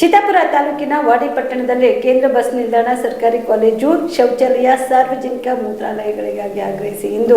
ಚಿತ್ತಾಪುರ ತಾಲೂಕಿನ ವಾಡಿ ಪಟ್ಟಣದಲ್ಲಿ ಕೇಂದ್ರ ಬಸ್ ನಿಲ್ದಾಣ, ಸರ್ಕಾರಿ ಕಾಲೇಜು, ಶೌಚಾಲಯ, ಸಾರ್ವಜನಿಕ ಮೂತ್ರಾಲಯಗಳಿಗಾಗಿ ಆಗ್ರಹಿಸಿ ಇಂದು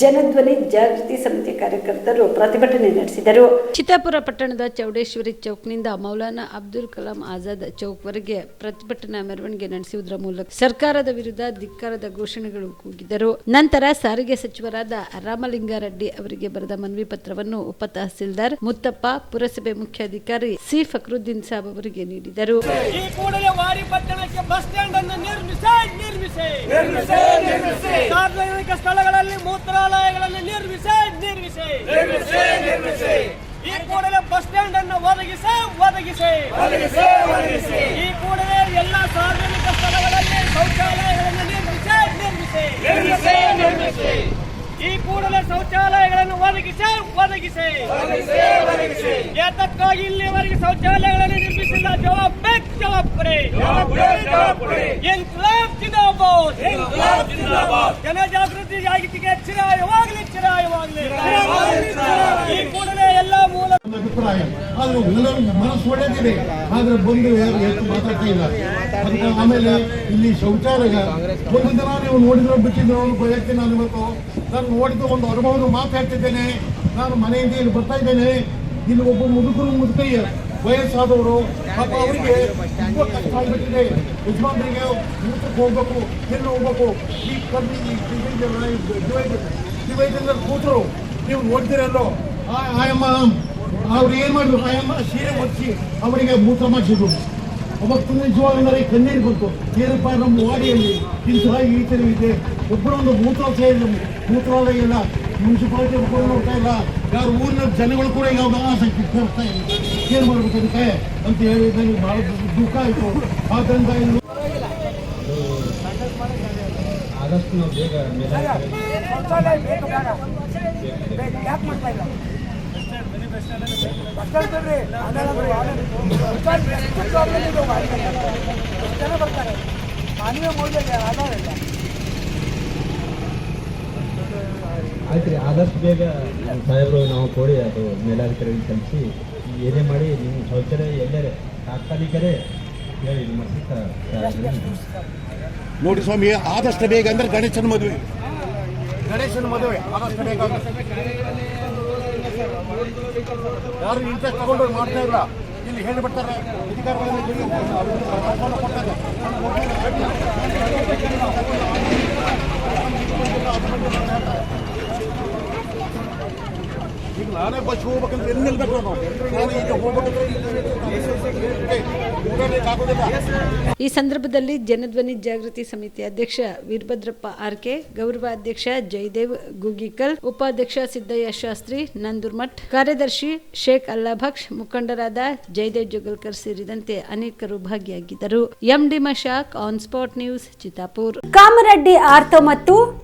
ಜನಧ್ವನಿ ಜಾಗೃತಿ ಸಮಿತಿ ಕಾರ್ಯಕರ್ತರು ಪ್ರತಿಭಟನೆ ನಡೆಸಿದರು. ಚಿತ್ತಾಪುರ ಪಟ್ಟಣದ ಚೌಡೇಶ್ವರಿ ಚೌಕ್ನಿಂದ ಮೌಲಾನಾ ಅಬ್ದುಲ್ ಕಲಾಂ ಆಜಾದ್ ಚೌಕ್ವರೆಗೆ ಪ್ರತಿಭಟನಾ ಮೆರವಣಿಗೆ ನಡೆಸುವುದರ ಮೂಲಕ ಸರ್ಕಾರದ ವಿರುದ್ಧ ಧಿಕ್ಕಾರದ ಘೋಷಣೆಗಳು ಕೂಗಿದರು. ನಂತರ ಸಾರಿಗೆ ಸಚಿವರಾದ ರಾಮಲಿಂಗಾರೆಡ್ಡಿ ಅವರಿಗೆ ಬರೆದ ಮನವಿ ಪತ್ರವನ್ನು ಉಪ ತಹಸೀಲ್ದಾರ್ ಮುತ್ತಪ್ಪ, ಪುರಸಭೆ ಮುಖ್ಯಾಧಿಕಾರಿ ಸಿ. ಫಕ್ರುದ್ದೀನ್ ಸಾಬ್ ಅವರಿಗೆ ನೀಡಿದರು. ಈ ಕೂಡಲೇ ವಾರಿಪಟ್ಟಣಕ್ಕೆ ಬಸ್ ಸ್ಟ್ಯಾಂಡ್ ಅನ್ನು ನಿರ್ಮಿಸಿ ನಿರ್ಮಿಸಿ. ನಿರ್ಮಿಸಿ ನಿರ್ಮಿಸಿ. ಸಾರ್ವಜನಿಕ ಸ್ಥಳಗಳಲ್ಲಿ ಮೂತ್ರಾಲಯಗಳನ್ನು ನಿರ್ಮಿಸಿ ನಿರ್ಮಿಸಿ. ನಿರ್ಮಿಸಿ ನಿರ್ಮಿಸಿ. ಈ ಕೂಡಲೇ ಬಸ್ ಸ್ಟ್ಯಾಂಡ್ ಅನ್ನು ಒದಗಿಸಿ ಒದಗಿಸಿ ಒದಗಿಸಿ ಒದಗಿಸಿ ಈ ಕೂಡಲೇ ಎಲ್ಲ ಸಾರ್ವಜನಿಕ ಸ್ಥಳಗಳಲ್ಲಿ ಶೌಚಾಲಯಗಳನ್ನು ನಿರ್ಮಿಸಿ ನಿರ್ಮಿಸಿ ನಿರ್ಮಿಸಿ ನಿರ್ಮಿಸಿ ಈ ಕೂಡಲೇ ಶೌಚಾಲಯಗಳನ್ನು ಒದಗಿಸಿ. ಏತಕ್ಕಾಗಿ ಇಲ್ಲಿವರೆಗೆ ಶೌಚಾಲಯಗಳನ್ನು ನಿರ್ಮಿಸಿಲ್ಲ ಜವಾಬ್ ಬೇಕು ಜವಾಬ್ ಕೊಡಿ ಜವಾಬ್ ಕೊಡಿ, ಜವಾಬ್ ಕೊಡಿ. ಇನ್ಕ್ಲಾಬ್ ಜಿಂದಾಬಾದ್. ಜಾಗೃತಿ ಜಿಂದಾಬಾದ್. ಜನಜಾಗೃತಿ ಜಾಗೃತಿಗೆ ಚಿರಾಯವಾಗಲಿ. ಚಿರಾಯವಾಗಲಿ. ಈ ಕೂಡಲೇ ಎಲ್ಲ ಮೂಲ ಅಭಿಪ್ರಾಯ ಆದ್ರೆ ಎಲ್ಲರೂ ಮನಸ್ಸು ಒಳ್ಳೆದಿದೆ ಆದ್ರೆ ಬಂದು ಯಾರು ಹೆಚ್ಚು ಮಾತಾಡ್ತಾ ಇಲ್ಲ. ಅದಕ್ಕೆ ಆಮೇಲೆ ಇಲ್ಲಿ ಶೌಚಾಲಯ ಒಂದು ದಿನ ನೀವು ನೋಡಿದ್ರು ಬಿಟ್ಟಿದ್ರು ಅನ್ನೋ ಭಯಕ್ಕೆ ನಾನು ಇವತ್ತು ನಾನು ನೋಡಿದ ಒಂದು ಅನುಭವದ ಮಾತಾಡ್ತಿದ್ದೇನೆ. ನಾನು ಮನೆಯಿಂದ ಇಲ್ಲಿ ಬರ್ತಾ ಇದ್ದೇನೆ. ಇಲ್ಲಿ ಒಬ್ಬ ಮುದುಕರು ಮುದುಕಯ್ಯ ವಯಸ್ಸಾದವರು ಮತ್ತು ಅವರಿಗೆ ತುಂಬಾ ಕಷ್ಟ ಆಗಿಬಿಟ್ಟಿದೆ. ಯಜಮಾನರಿಗೆ ಊಟಕ್ಕೆ ಹೋಗ್ಬೇಕು ಎಲ್ಲಿ ಹೋಗ್ಬೇಕು? ಈ ಕಮ್ಮಿ ಈ ಡಿವೈಡ್ ಡಿವೈಡ್ ಕೂತರು. ನೀವು ನೋಡ್ತೀರಲ್ಲೋ? ಆಯಮ್ಮ ಅವ್ರು ಏನ್ ಮಾಡಿದ್ರು? ಆಯಮ್ಮ ಸೀರೆ ಒದಿಸಿ ಅವರಿಗೆ ಮೂತ್ರ ಮಾಡಿಸಿದ್ರು. ಅವತ್ತು ತುಂಬ ನಿಜವಾಗಂದ್ರೆ ಕಣ್ಣೀರು ಬಂತು. ಏನಪ್ಪ ನಮ್ಮ ವಾಡಿಯಲ್ಲಿ ಇಂತಹ ಈ ಥರ ಇದೆ. ಒಬ್ಬರೊಂದು ಮೂತ್ರ ಇಲ್ಲ. ಮೂತ್ರಾಲಯ ಇಲ್ಲ. ಮುನ್ಸಿಪಾಲಿಟಿ ಮಕ್ಕಳು ನೋಡ್ತಾ ಇಲ್ಲ. ಯಾರು ಊರಿನ ಜನಗಳು ಕೂಡ ಯಾವ ಆಸಕ್ತಿ ತೋರಿಸ್ತಾ ಇಲ್ಲ. ಏನು ಮಾಡ್ಬೇಕು ಅದಕ್ಕೆ ಅಂತ ಹೇಳಿ ನನಗೆ ಬಹಳ ದುಃಖ ಆಯಿತು. ಆದ್ದರಿಂದ ಇನ್ನು ಆದಷ್ಟು ನಾವು ಬೇಗ ಮೇಲೆ ಆಯ್ತು ರೀ ಆದಷ್ಟು ಬೇಗ ಸಾಹೇಬರು ನಾವು ಕೊಡಿ, ಅದು ಮೇಲಾಧಿಕಾರಿಗೆ ಕಲಿಸಿ ಏನೇ ಮಾಡಿ, ನಿಮ್ಮ ಶೌಚಾಲಯ ಎಲ್ಲರ ತಾತ್ಕಾಲಿಕರೇ ಹೇಳಿ ನೋಡಿ ಸ್ವಾಮಿ, ಆದಷ್ಟು ಬೇಗ ಅಂದ್ರೆ ಗಣೇಶನ ಮದುವೆ. ಗಣೇಶನ ಮದುವೆ, ಆದಷ್ಟು ಬೇಗ. ಯಾರು ಇಂಟ್ರೆಸ್ಟ್ ತಗೊಂಡು ಮಾಡ್ತಾ ಇಲ್ಲ. ಇಲ್ಲಿ ಹೇಳಿಬಿಡ್ತಾರೆ ಅಧಿಕಾರಿಗಳಲ್ಲಿ ಹೇಳಿ ಅವ್ರು ಕೊಡ್ತಾರೆ. ಈಗ ನಾನೇ ಬಸ್ ಹೋಗ್ಬೇಕಂದ್ರೆ ಎಲ್ಲಿ ನಿಲ್ಬೇಕು ನಾನು? ನಾನು ಈಗ ಹೋಗ್ಬೇಕಂದ್ರೆ ಓಡಾಡಲಿಕ್ಕಾಗೋದಿಲ್ಲ ಈ ಸಂದರ್ಭದಲ್ಲಿ ಜನಧ್ವನಿ ಜಾಗೃತಿ ಸಮಿತಿ ಅಧ್ಯಕ್ಷ ವೀರಭದ್ರಪ್ಪ ಆರ್ಕೆ ಗೌರವ ಅಧ್ಯಕ್ಷ ಜಯದೇವ್ ಗುಗಿಕಲ್ ಉಪಾಧ್ಯಕ್ಷ ಸಿದ್ದಯ್ಯ ಶಾಸ್ತ್ರಿ ನಂದುರ್ಮಠ್ ಕಾರ್ಯದರ್ಶಿ ಶೇಖ್ ಅಲ್ಲಾಭಕ್ಷ್ ಮುಖಂಡರಾದ ಜಯದೇವ್ ಜುಗಲ್ಕರ್ ಸೇರಿದಂತೆ ಅನೇಕರು ಭಾಗಿಯಾಗಿದ್ದರು. MD Mashak on spot news Chittapur. Kamareddy ortho ಮತ್ತು